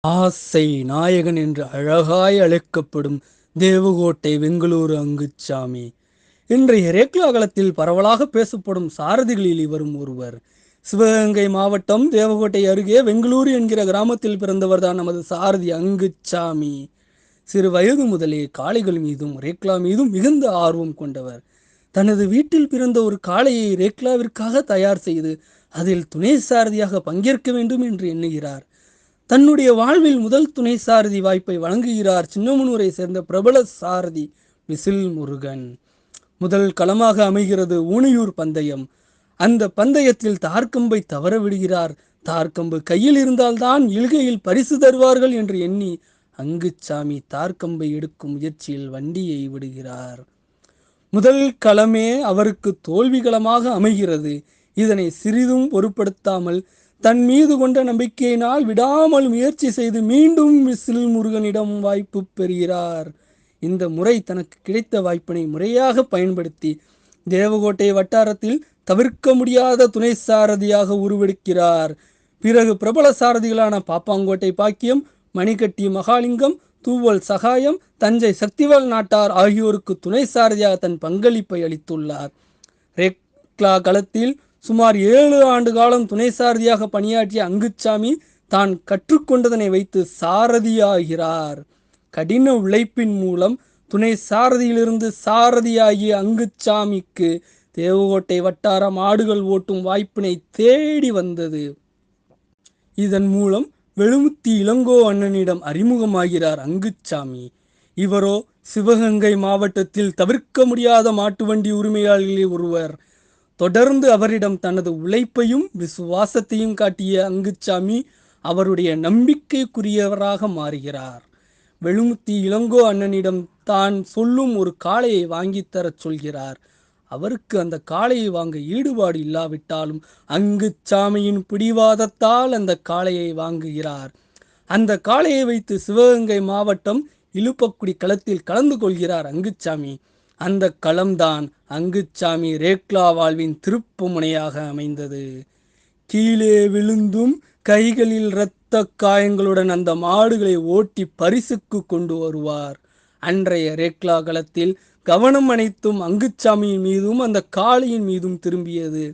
ஆசை நாயகன் என்று அழகாய் அழைக்கப்படும் தேவகோட்டை வெங்களூரு அங்குச்சாமி. இன்றைய ரேக்லாகலத்தில் பரவலாக பேசப்படும் சாரதிகளில் இவரும் ஒருவர். சிவகங்கை மாவட்டம் தேவகோட்டை அருகே வெங்களூரு என்கிற கிராமத்தில் பிறந்தவர்தான் நமது சாரதி அங்குச்சாமி. சிறு வயது முதலே காளைகள் மீதும் ரேக்லா மீதும் மிகுந்த ஆர்வம் கொண்டவர். தனது வீட்டில் பிறந்த ஒரு காளையை ரேக்லாவிற்காக தயார் செய்து அதில் துணை சாரதியாக பங்கேற்க வேண்டும் என்று எண்ணுகிறார். தன்னுடைய வாழ்வில் முதல் துணை சாரதி வாய்ப்பை வழங்குகிறார் சின்னமனூரை சேர்ந்த பிரபல சாரதி விசில் முருகன். முதல் களமாக அமைகிறது ஊனியூர் பந்தயம். அந்த பந்தயத்தில் தார்க்கம்பை தவற விடுகிறார். தார்கம்பு கையில் இருந்தால்தான் இழுகையில் பரிசு தருவார்கள் என்று எண்ணி அங்குச்சாமி தார்க்கம்பை எடுக்கும் முயற்சியில் வண்டியை விடுகிறார். முதல் களமே அவருக்கு தோல்விகளமாக அமைகிறது. இதனை சிறிதும் பொருட்படுத்தாமல் தன் மீது கொண்ட நம்பிக்கையினால் விடாமல் முயற்சி செய்து மீண்டும் விசில் முருகனிடம் வாய்ப்பு பெறுகிறார். இந்த முறை தனக்கு கிடைத்த வாய்ப்பினை முறையாக பயன்படுத்தி தேவகோட்டை வட்டாரத்தில் தவிர்க்க முடியாத துணை சாரதியாக உருவெடுக்கிறார். பிறகு பிரபல சாரதிகளான பாப்பாங்கோட்டை பாக்கியம் மணிக்கட்டி மகாலிங்கம் தூவல் சகாயம் தஞ்சை சக்திவால் நாட்டார் ஆகியோருக்கு துணை சாரதியாக தன் பங்களிப்பை அளித்துள்ளார். ரேக்லா களத்தில் சுமார் ஏழு ஆண்டு காலம் துணை சாரதியாக பணியாற்றிய அங்குச்சாமி தான் கற்றுக்கொண்டதனை வைத்து சாரதியாகிறார். கடின உழைப்பின் மூலம் துணை சாரதியிலிருந்து சாரதியாகிய அங்குச்சாமிக்கு தேவகோட்டை வட்டார மாடுகள் ஓட்டும் வாய்ப்பினை தேடி வந்தது. இதன் மூலம் வெளுமுத்தி இளங்கோ அண்ணனிடம் அறிமுகமாகிறார் அங்குச்சாமி. இவரோ சிவகங்கை மாவட்டத்தில் தவிர்க்க முடியாத மாட்டு வண்டி உரிமையாளர்களில் ஒருவர். தொடர்ந்து அவரிடம் தனது உழைப்பையும் விசுவாசத்தையும் காட்டிய அங்குச்சாமி அவருடைய நம்பிக்கைக்குரியவராக மாறுகிறார். வெளுமுத்தி இளங்கோ அண்ணனிடம் தான் சொல்லும் ஒரு காளையை வாங்கித் தரச் சொல்கிறார். அவருக்கு அந்த காளையை வாங்க ஈடுபாடு இல்லாவிட்டாலும் அங்குச்சாமியின் பிடிவாதத்தால் அந்த காளையை வாங்குகிறார். அந்த காளையை வைத்து சிவகங்கை மாவட்டம் இலுப்பக்குடி களத்தில் கலந்து கொள்கிறார் அங்குச்சாமி. அந்த களம்தான் அங்குச்சாமி ரேக்லா வாழ்வின் திருப்பு முனையாக அமைந்தது. கீழே விழுந்தும் கைகளில் இரத்த காயங்களுடன் அந்த மாடுகளை ஓட்டி பரிசுக்கு கொண்டு வருவார். அன்றைய ரேக்லா களத்தில் கவனம் அனைத்தும் அங்குச்சாமியின் மீதும் அந்த காளையின் மீதும் திரும்பியது.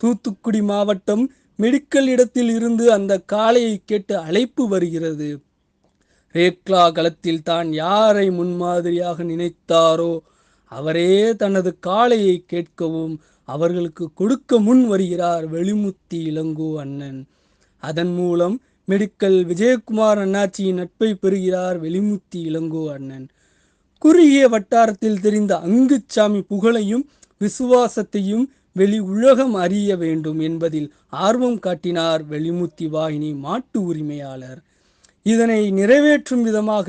தூத்துக்குடி மாவட்டம் மெடிக்கல் இடத்தில் இருந்து அந்த காளையை கேட்டு அழைப்பு வருகிறது. ரேக்லா களத்தில் தான் யாரை முன்மாதிரியாக நினைத்தாரோ அவரே தனது காளையை கேட்கவும் அவர்களுக்கு கொடுக்க முன் வருகிறார் வெளிமுத்தி இளங்கோ அண்ணன். அதன் மூலம் மெடிக்கல் விஜயகுமார் அண்ணாச்சியின் நட்பை பெறுகிறார் வெளிமுத்தி இளங்கோ அண்ணன். குறுகிய வட்டாரத்தில் தெரிந்த அங்குச்சாமி புகழையும் விசுவாசத்தையும் வெளி உலகம் அறிய வேண்டும் என்பதில் ஆர்வம் காட்டினார் வெளிமுத்தி வாகினி மாட்டு உரிமையாளர். இதனை நிறைவேற்றும் விதமாக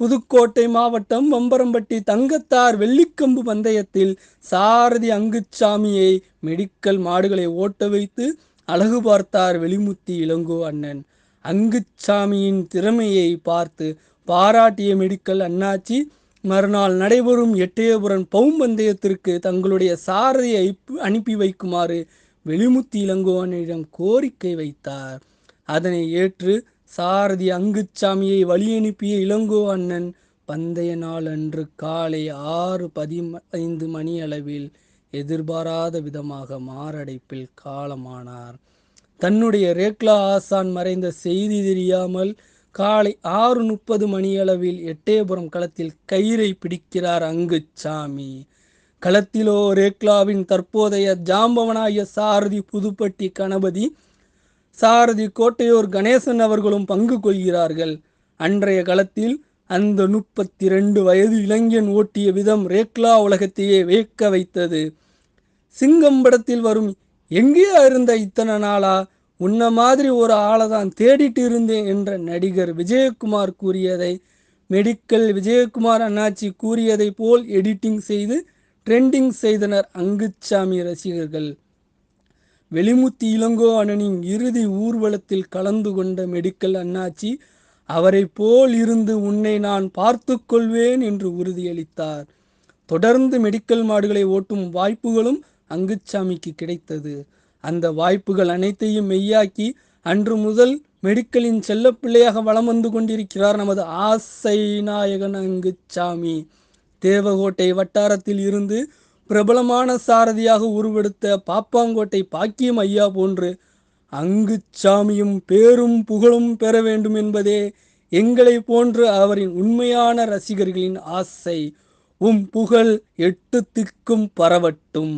புதுக்கோட்டை மாவட்டம் வம்பரம்பட்டி தங்கத்தார் வெள்ளிக்கம்பு பந்தயத்தில் சாரதி அங்குச்சாமியை மெடிக்கல் மாடுகளை ஓட்ட வைத்து அழகு பார்த்தார் வெளிமுத்தி இளங்கோ அண்ணன். அங்குச்சாமியின் திறமையை பார்த்து பாராட்டிய மெடிக்கல் அண்ணாச்சி மறுநாள் நடைபெறும் எட்டயபுரம் பவும்பந்தயத்திற்கு தங்களுடைய சாரதியை அனுப்பி வைக்குமாறு வெளிமுத்தி இளங்கோ அண்ணனிடம் கோரிக்கை வைத்தார். அதனை ஏற்று சாரதி அங்குச்சாமியை வழியனுப்பிய இளங்கோ அண்ணன் பந்தய நாள் அன்று காலை ஆறு பதினைந்து மணி அளவில் எதிர்பாராத விதமாக மாரடைப்பில் காலமானார். தன்னுடைய ரேக்லா ஆசான் மறைந்த செய்தி தெரியாமல் காலை ஆறு முப்பது மணியளவில் எட்டயபுரம் களத்தில் கயிறை பிடிக்கிறார் அங்குச்சாமி. களத்திலோ ரேக்லாவின் தற்போதைய ஜாம்பவனாய சாரதி புதுப்பட்டி கணபதி சாரதி கோட்டையூர் கணேசன் அவர்களும் பங்கு கொள்கிறார்கள். அன்றைய களத்தில் அந்த முப்பத்தி ரெண்டு வயது இளைஞன் ஓட்டிய விதம் ரேக்லா உலகத்தையே வேக்க வைத்தது. சிங்கம் படத்தில் வரும் எங்கேயா இருந்த இத்தனை நாளா? உன்ன மாதிரி ஒரு ஆளை தான் தேடிட்டு இருந்தேன் என்ற நடிகர் விஜயகுமார் கூறியதை மெடிக்கல் விஜயகுமார் அண்ணாச்சி கூறியதை போல் எடிட்டிங் செய்து ட்ரெண்டிங் செய்தனர் அங்குச்சாமி ரசிகர்கள். வெளிமுத்து இளங்கோ அண்ணனின் இறுதி ஊர்வலத்தில் கலந்து கொண்ட மெடிக்கல் அண்ணாச்சி அவரை போல் இருந்து உன்னை நான் பார்த்து கொள்வேன் என்று உறுதியளித்தார். தொடர்ந்து மெடிக்கல் மாடுகளை ஓட்டும் வாய்ப்புகளும் அங்குச்சாமிக்கு கிடைத்தது. அந்த வாய்ப்புகள் அனைத்தையும் மெய்யாக்கி அன்று முதல் மெடிக்கலின் செல்லப்பிள்ளையாக வலம் வந்து கொண்டிருக்கிறார் நமது ஆசை நாயகன் அங்குச்சாமி. தேவகோட்டை வட்டாரத்தில் இருந்து பிரபலமான சாரதியாக உருவெடுத்த பாப்பாங்கோட்டை பாக்கியம் ஐயா போன்று அங்குச்சாமியும் பேரும் புகழும் பெற வேண்டும் என்பதே எங்களை போன்று அவரின் உண்மையான ரசிகர்களின் ஆசை. உம் புகழ் எட்டு திக்கும் பரவட்டும்.